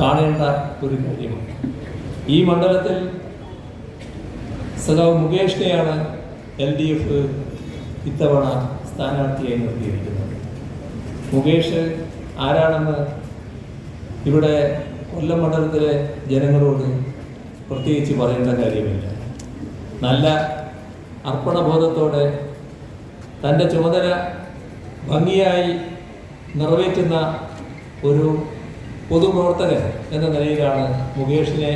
കാണേണ്ട ഒരു കാര്യമാണ് ഈ മണ്ഡലത്തിൽ സഖാവ് മുകേഷിനെയാണ് എൽ ഡി എഫ് ഇത്തവണ സ്ഥാനാർത്ഥിയായി നിർത്തിയിരിക്കുന്നത്. മുകേഷ് ആരാണെന്ന് ഇവിടെ കൊല്ലം മണ്ഡലത്തിലെ ജനങ്ങളോട് പ്രത്യേകിച്ച് പറയേണ്ട കാര്യമില്ല. നല്ല അർപ്പണബോധത്തോടെ തന്റെ ചുമതല ഭംഗിയായി നിറവേറ്റുന്ന ഒരു പൊതുപ്രവർത്തകൻ എന്ന നിലയിലാണ് മുകേഷിനെ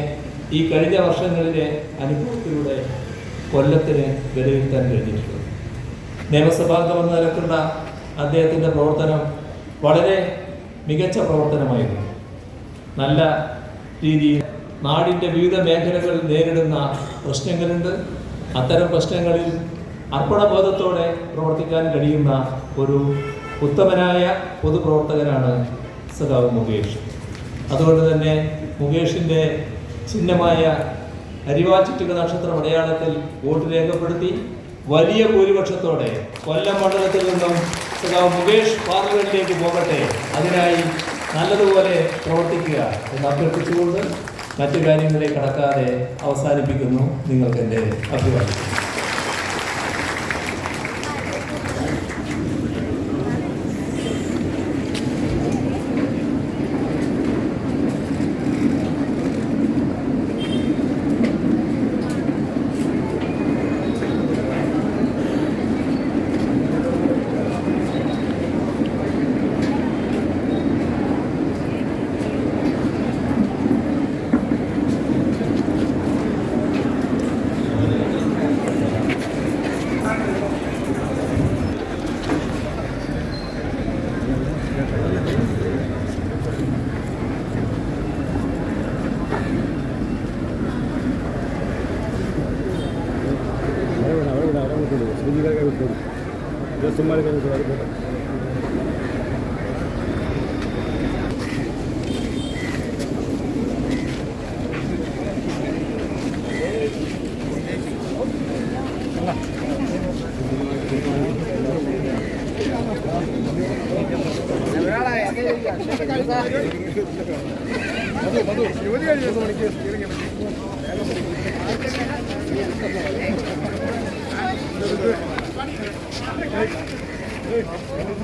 ഈ കഴിഞ്ഞ വർഷങ്ങളിലെ അനുഭവത്തിലൂടെ കൊല്ലത്തിന് വിലയിരുത്താൻ കഴിഞ്ഞിട്ടുള്ളത്. നിയമസഭാംഗമെന്ന നിലക്കുള്ള അദ്ദേഹത്തിന്റെ പ്രവർത്തനം വളരെ മികച്ച പ്രവർത്തനമായിരുന്നു. നല്ല രീതിയിൽ നാടിന്റെ വിവിധ മേഖലകൾ നേരിടുന്ന പ്രശ്നങ്ങളുണ്ട്. അത്തരം പ്രശ്നങ്ങളിൽ അർപ്പണബോധത്തോടെ പ്രവർത്തിക്കാൻ കഴിയുന്ന ഒരു ഉത്തമനായ പൊതുപ്രവർത്തകനാണ് സഖാവ് മുകേഷ്. അതുകൊണ്ട് തന്നെ മുകേഷിന്റെ ചിഹ്നമായ അരിവാചുറ്റുക നക്ഷത്ര അടയാളത്തിൽ വോട്ട് രേഖപ്പെടുത്തി വലിയ ഭൂരിപക്ഷത്തോടെ കൊല്ലം മണ്ഡലത്തിൽ നിന്നും സഖാവ് മുകേഷ് പാർലമെന്റിലേക്ക് പോകട്ടെ. അതിനായി നല്ലതുപോലെ പ്രവർത്തിക്കുക എന്ന് അഭ്യർത്ഥിച്ചുകൊണ്ട് മറ്റു കാര്യങ്ങളെ കടക്കാതെ അവസാനിപ്പിക്കുന്നു. നിങ്ങൾക്ക് എന്റെ അഭിപ്രായം ಕೊಟ್ಟಿದ್ದೀವಿ ಸುದ್ದಿಗಾರಿಗೆ ಕೊಟ್ಟಿದ್ದೀವಿ ಇವತ್ತು ಸುಮಾರಿಗೆ ഇരുപത് കഴിഞ്ഞ ദിവസം മണിക്ക് Hey. Hey.